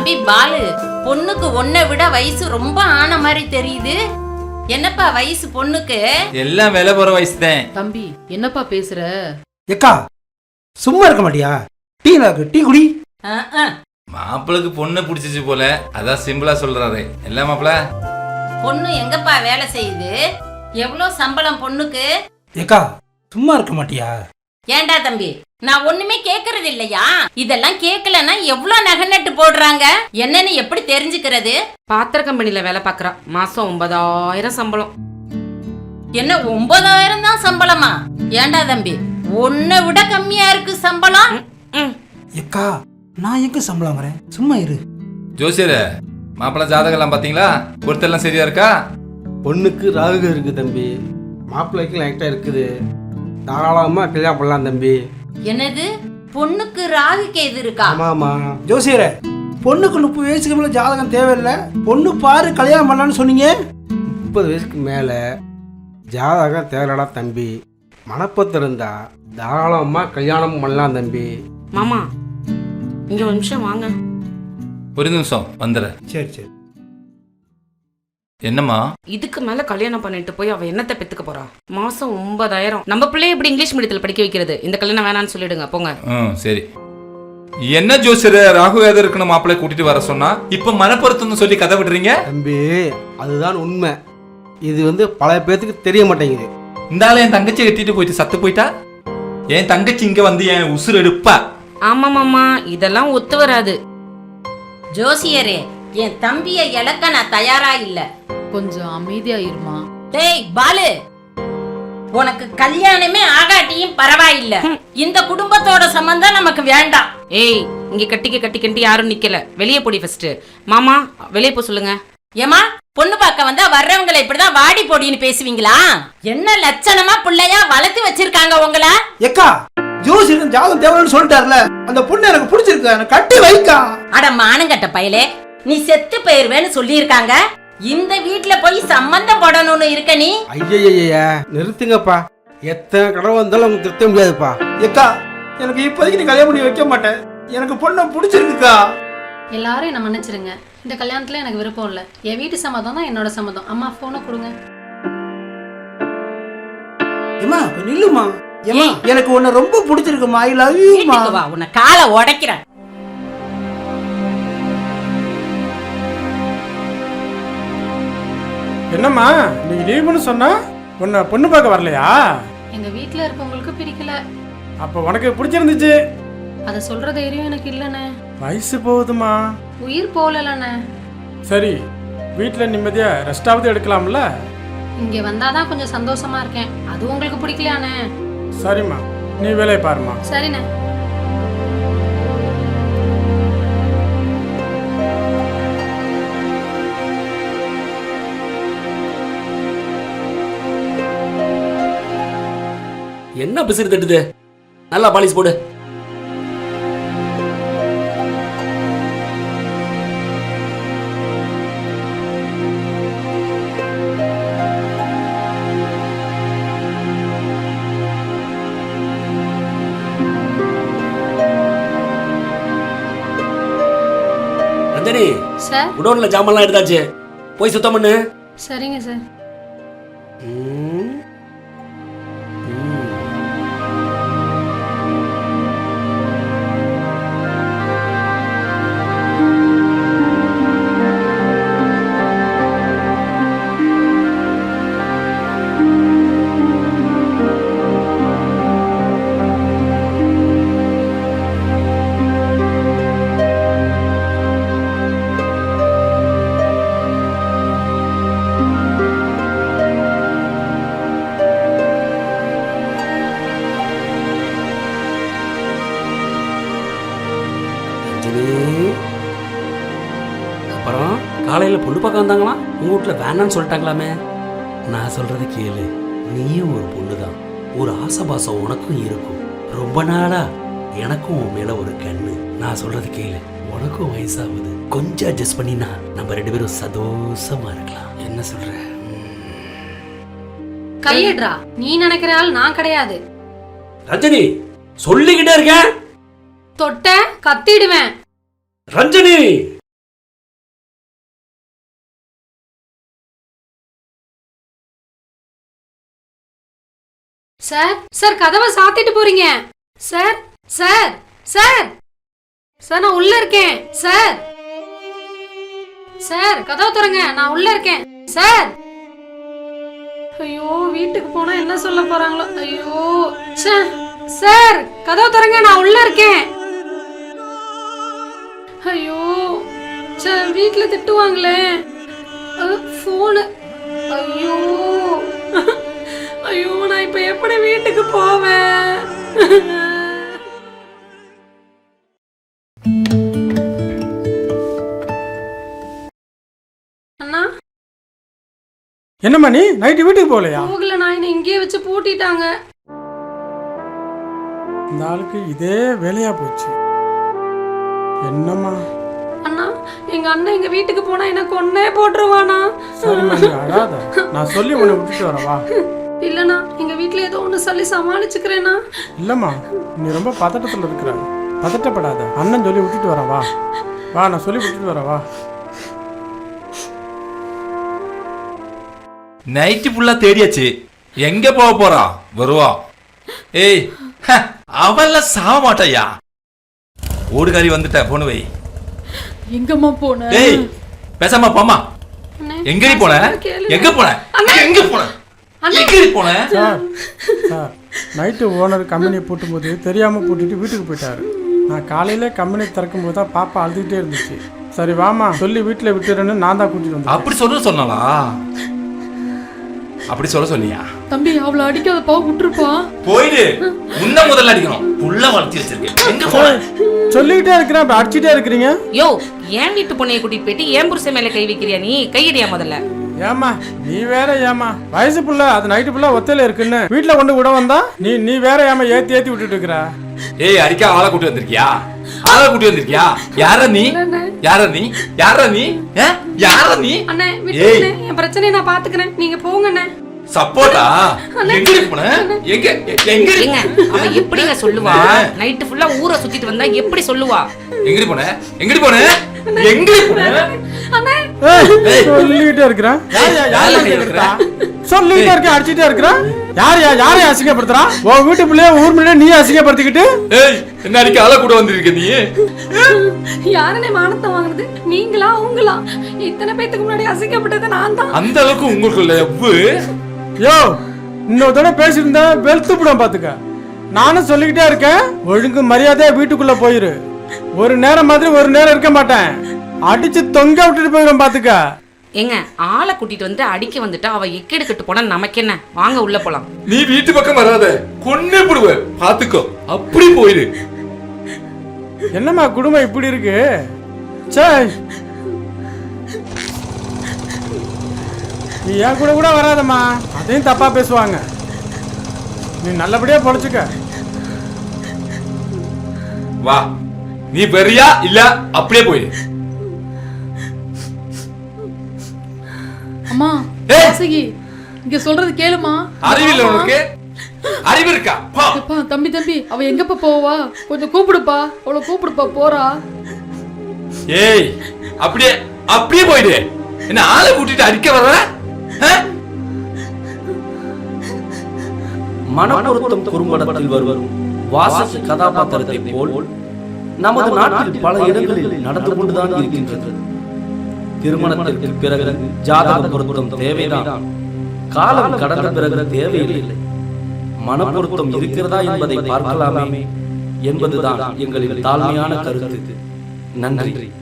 தம்பி பாலு பொண்ணுக்கு உன்னை விட வயசு ரொம்ப ஆன மாதிரி தெரியுது. என்னப்பா வயசு பொண்ணுக்கு? எல்லாம் விலை போற வயசு தான் தம்பி என்னப்பா பேசுற? எக்கா சும்மா இருக்க மாட்டியா? டீ நாக்கு டீ குடி. அஹ், அஹ். மாப்பிளுக்கு பொண்ணு பிடிச்சிச்சு போல அதான் சிம்பிளா சொல்றாரு. இல்ல மாப்பிள பொண்ணு எங்கப்பா வேலை செய்யுது? எவ்வளோ சம்பளம் பொண்ணுக்கு? எக்கா சும்மா இருக்க மாட்டியா? ஏன்டா தம்பி? நான் ஒண்ணுமே கேக்குறது இல்லையா? இதெல்லாம் கேட்கலன்னா எவ்வளவு நகை நட்டு போடுறாங்க? என்னன்னு எப்படி தெரிஞ்சுக்கிறது? பாத்திர கம்பெனில வேலை பார்க்கறா மாசம் ஒன்பதாயிரம் சம்பளம். என்ன ஒன்பதாயிரம் தான் சம்பளமா? ஏன்டா தம்பி உன்னை விட கம்மியா இருக்கு சம்பளம்? எக்கா நான் எங்க சம்பளம் வரேன் சும்மா இரு. ஜோசியர மாப்பிள ஜாதகம் எல்லாம் பாத்தீங்களா? பொருத்தெல்லாம் சரியா இருக்கா? பொண்ணுக்கு ராகு இருக்கு தம்பி. மாப்பிள்ளைக்கு லைட்டாக இருக்குது. தாராளமாக கல்யாணம் பண்ணலாம் தம்பி. என்னது? பொண்ணுக்கு ராகு கேது இருக்கா? ஆமாம்மா. ஜோசியரே பொண்ணுக்கு முப்பது வயசுக்கு மேல ஜாதகம் தேவையில்லை. பொண்ணு பாரு கல்யாணம் பண்ணலான்னு சொன்னீங்க. முப்பது வயசுக்கு மேலே ஜாதகம் தேவைடா தம்பி. மனப்பத்து இருந்தா தாராளமாக கல்யாணம் பண்ணலாம் தம்பி. மாமா இங்க ஒரு நிமிஷம் வாங்க. ஒரு நிமிஷம் வந்துடுறேன். சரி சரி. என்னம்மா? இதுக்கு மேல கல்யாணம் பண்ணிட்டு போய் அவ என்னத்தை பெத்துக்க போறா? மாசம் ஒன்பதாயிரம். நம்ம பிள்ளைய எப்படி இங்கிலீஷ் மீடியத்துல படிக்க வைக்கிறது? இந்த கல்யாணம் வேணாம்னு சொல்லிடுங்க போங்க. ம் சரி. என்ன ஜோசியர ராகு வேதம் இருக்குன்னு மாப்பிள்ளை கூட்டிட்டு வர சொன்னா இப்ப மனப்பொருத்தம்னு சொல்லி கதை விடுறீங்க? தம்பி அதுதான் உண்மை. இது வந்து பல பேர்த்துக்கு தெரிய மாட்டேங்குது. இந்த ஆளு என் தங்கச்சி கட்டிட்டு போயிட்டு சத்து போயிட்டா? என் தங்கச்சி இங்க வந்து என் உசுர் எடுப்பா? ஆமா மாமா இதெல்லாம் ஒத்து வராது. ஜோசியரே என் தம்பிய இழக்க நான் தயாரா இல்ல. கொஞ்சம் அமைதியா இருமா டேய் பாலு! உனக்கு கல்யாணமே ஆகாட்டியும் பரவாயில்ல. இந்த குடும்பத்தோட சம்பந்தம் நமக்கு வேண்டாம். ஏய் இங்க கட்டிக்க கட்டிக்கிட்டு யாரும் நிக்கல. வெளியே போடி ஃபர்ஸ்ட் மாமா வெளியே போ சொல்லுங்க. ஏமா பொண்ணு பார்க்க வந்தா வர்றவங்களை இப்படிதான் வாடி போடின்னு பேசுவீங்களா? என்ன லட்சணமா பிள்ளையா வளர்த்து வச்சிருக்காங்க உங்கள? எக்கா ஜோசியருக்கு ஜாதகம் தேவைன்னு சொல்லிட்டார்ல. அந்த பொண்ணு எனக்கு பிடிச்சிருக்கு கட்டி வைக்கா. அட மானங்கட்ட பயலே நீ செத்து போயிருவேன்னு சொல்லியிருக்காங்க. இந்த வீட்ல போய் சம்பந்தம் போடணும்னு இருக்க நீ? ஐயய்யா நிறுத்துங்கப்பா. எத்தனை கடவுள் வந்தாலும் அவங்க திருத்த முடியாதுப்பா. எக்கா எனக்கு இப்போதைக்கு நீ கல்யாணம் பண்ணி வைக்க மாட்டேன். எனக்கு பொண்ணை பிடிச்சிருக்குக்கா. எல்லாரும் என்ன மன்னிச்சிருங்க. இந்த கல்யாணத்துல எனக்கு விருப்பம் இல்லை. என் வீட்டு சம்மதம் தான் என்னோட சம்மதம். அம்மா போனை கொடுங்க. ஏமா நில்லுமா ஏமா. எனக்கு உன்னை ரொம்ப பிடிச்சிருக்குமா ஐ லவ் யூமா வீட்டுக்கு வா உன்னை காலை உடைக்கிறேன். என்னம்மா நீங்க லீவுன்னு சொன்னா உன்னை பொண்ணு பார்க்க வரலையா? எங்க வீட்ல இருக்கவங்களுக்கு பிடிக்கல. அப்போ உனக்கு பிடிச்சிருந்துச்சு? அதை சொல்ற தைரியம் எனக்கு இல்லைண்ணே வயசு போகுதுமா உயிர் போகலண்ணே சரி வீட்டில் நிம்மதியா ரெஸ்டாவது எடுக்கலாம்ல? இங்க வந்தாதான் கொஞ்சம் சந்தோஷமா இருக்கேன். அது உங்களுக்கு பிடிக்கலையாண்ணே சரிம்மா நீ வேலையை பாருமா சரிண்ணே. என்ன பிசிறு தட்டுது? நல்லா பாலிஸ் போடு. ரஞ்சனி சார்? குடோன்ல ஜாமான்லாம் எடுத்தாச்சு. போய் சுத்தம் பண்ணு. சரிங்க சார். ம். காலையில பொண்ணு பார்க்க வந்தாங்களா? உங்க வீட்டுல வேணாம்னு சொல்லிட்டாங்களாமே? நான் சொல்றத கேளு. நீயும் ஒரு பொண்ணுதான். ஒரு ஆசபாசம் உனக்கும் இருக்கும். ரொம்ப நாளா எனக்கும் உன் மேல ஒரு கண்ணு. நான் சொல்றது கேளு. உனக்கும் வயசாகுது. கொஞ்சம் அட்ஜஸ்ட் பண்ணினா நம்ம ரெண்டு பேரும் சந்தோஷமா இருக்கலாம். என்ன சொல்ற? கையிடுறா. நீ நினைக்கிற ஆள் நான் கிடையாது. ரஞ்சனி சொல்லிக்கிட்டே இருக்கேன். தொட்ட கத்திடுவேன். ரஞ்சனி! சார் சார் கதவை சாத்திட்டு போறீங்க. Sir sir sir. சார் நான் உள்ள இருக்கேன். சார். சார் கதவை திறங்க நான் உள்ள இருக்கேன். சார். ஐயோ வீட்டுக்கு போனா என்ன சொல்ல போறாங்களோ. ஐயோ. சார் கதவை திறங்க நான் உள்ள இருக்கேன். ஐயோ. சார் வீட்டுல திட்டுவாங்களே. ஃபோனு. ஐயோ. நான் இப்ப எப்படி வீட்டுக்கு போவேன்? அண்ணா? என்னம்மா நீ? நைட்டு வீட்டுக்கு போகலையா? போகல நான் என்னை இங்கேயே வச்சு பூட்டிட்டாங்க. இந்த ஆளுக்கு இதே வேலையா போச்சு. என்னம்மா? அண்ணா எங்க அண்ணன் எங்க வீட்டுக்கு போனா எனக்கு ஒன்னே போட்டுருவானா? சரிம்மா நீ அழாத. நான் சொல்லி உன்னை விட்டுட்டு வரவா? இல்லண்ணா எங்க வீட்ல ஏதோ ஒண்ணு சொல்லி சமாளிச்சுக்கிறேன்னா இல்லம்மா நீ ரொம்ப பதட்டத்தில் இருக்கிற பதட்டப்படாத. அண்ணன் சொல்லி விட்டுட்டு வரவா வா. நான் சொல்லி விட்டுட்டு வரவா நைட்டு ஃபுல்லா தேடியாச்சு. எங்க போக போறா? வருவா. ஏய் அவெல்லாம் சாக மாட்டாயா? ஓடுகாரி வந்துட்ட போன வை. எங்கம்மா போன? ஏய் பேசாம போமா எங்கடி போன. எங்க போன? எங்க போன? எங்கடி போன சார் சார் நைட்டு ஓனர் கம்பெனியை பூட்டும்போது தெரியாமல் பூட்டிட்டு வீட்டுக்கு போயிட்டாரு. நான் காலையில கம்பெனி திறக்கும் போது தான் பாப்பா அழுதுகிட்டே இருந்துச்சு. சரி வாமா சொல்லி வீட்டில் விட்டுறேன்னு நான் தான் கூட்டிட்டு வந்தேன். அப்படி சொல்ல சொன்னாளா? அப்படி சொல்ல சொன்னியா தம்பி அவளை அடிக்காதப்பா விட்டுருப்பா. போயிடு. முன்ன முதல்ல அடிக்கணும். புள்ள வளர்த்தி வச்சிருக்கேன். எங்க போன? சொல்லிக்கிட்டே இருக்கிறேன் அப்ப அடிச்சிட்டே இருக்கிறீங்க. யோ என் வீட்டு பொண்ணைய கூட்டிட்டு போயிட்டு என் புருஷன் மேல கை வைக்கிறியா நீ? கையடியா முதல்ல. ஏமா நீ வேற ஏமா வயசு புள்ள அது நைட்டு புள்ள ஒத்தையில இருக்குன்னு. வீட்டுல கொண்டு விட வந்தா நீ நீ வேற ஏமா ஏத்தி ஏத்தி விட்டுட்டு இருக்கிற? ஏய் அரிக்கா ஆளை கூட்டி வந்திருக்கியா? ஆளை கூட்டி வந்திருக்கியா? யார நீ? யார நீ? யார நீ? ஏ? யார நீ? அண்ணே என் பிரச்சனையை நான் பாத்துக்கிறேன். நீங்க போங்கண்ணே சப்போட்டா? எங்க போன? எங்க எங்க அவ எப்படிங்க சொல்லுவா? நைட்டு ஃபுல்லா ஊரை சுத்திட்டு வந்தா எப்படி சொல்லுவா? எங்கடி போன? எங்கடி போன? சொல்லிக்கிட்டே இருக்கிறேன். யாரை? சொல்லிக்கிட்டே இருக்க அடிச்சிட்டே இருக்கிற யாரையா யாரையா அசிங்கப்படுத்துறா? உன் வீட்டு பிள்ளைய ஊர் பிள்ளைய நீ அசிங்கப்படுத்திக்கிட்டு? ஏய் என்ன அடிக்க ஆளை கூட வந்திருக்க நீ? யாருனே மானத்தை வாங்குறது? நீங்களா உங்களா? இத்தனை பேத்துக்கு முன்னாடி அசிங்கப்பட்டது நான் தான். அந்த அளவுக்கு உங்களுக்குள்ள எவ்வு? யோ இன்னொரு தடவை பேசியிருந்தா வெளுத்து விடும் பாத்துக்க. நானும் சொல்லிக்கிட்டே இருக்கேன் ஒழுங்கு மரியாதையா வீட்டுக்குள்ள போயிரு. ஒரு நேரம் மாதிரி ஒரு நேரம் இருக்க மாட்டேன். அடிச்சு தொங்க விட்டுட்டு போயிடும் பாத்துக்க. ஏங்க ஆளை கூட்டிட்டு வந்து அடிக்க வந்துட்டா அவ எக்கெடுக்கட்டு போனா நமக்கு என்ன வாங்க உள்ள போலாம். நீ வீட்டு பக்கம் வராத. கொன்னே போடுவ. பாத்துக்கோ. அப்படி போயிடு என்னம்மா குடும்பம் இப்படி இருக்கு? சே நீ என் கூட கூட வராதம்மா. அதையும் தப்பா பேசுவாங்க. நீ நல்லபடியா பொழைச்சுக்க. வா. நீ வெறியா இல்ல அப்படியே போயிடு அம்மா! வாசகி இங்க சொல்றது கேளுமா. அறிவில்ல உனக்கு? அறிவு இருக்கா? போ. அப்பா தம்பி தம்பி அவ எங்கப்பா போவா? கொஞ்சம் கூப்பிடுப்பா. அவளை கூப்பிடுப்பா போறா. ஏய் அப்படியே அப்படியே போயிடு. என்ன ஆளை கூட்டிட்டு அடிக்க வர்ற? மனப்பொருத்தம் குறும்படத்தில் வரும். வாசகி கதாபாத்திரத்தை போல் நமது நாட்டில் பல இடங்களில் நடந்து கொண்டுதான் இருக்கின்றது. திருமணத்திற்கு பிறகு ஜாதக பொருத்தம் தேவைதான். காலம் கடந்த பிறகு தேவையில்லை. மனப்பொருத்தம் இருக்கிறதா என்பதை பார்க்கலாமே என்பதுதான் எங்களின் தாழ்மையான கருத்து. நன்றி.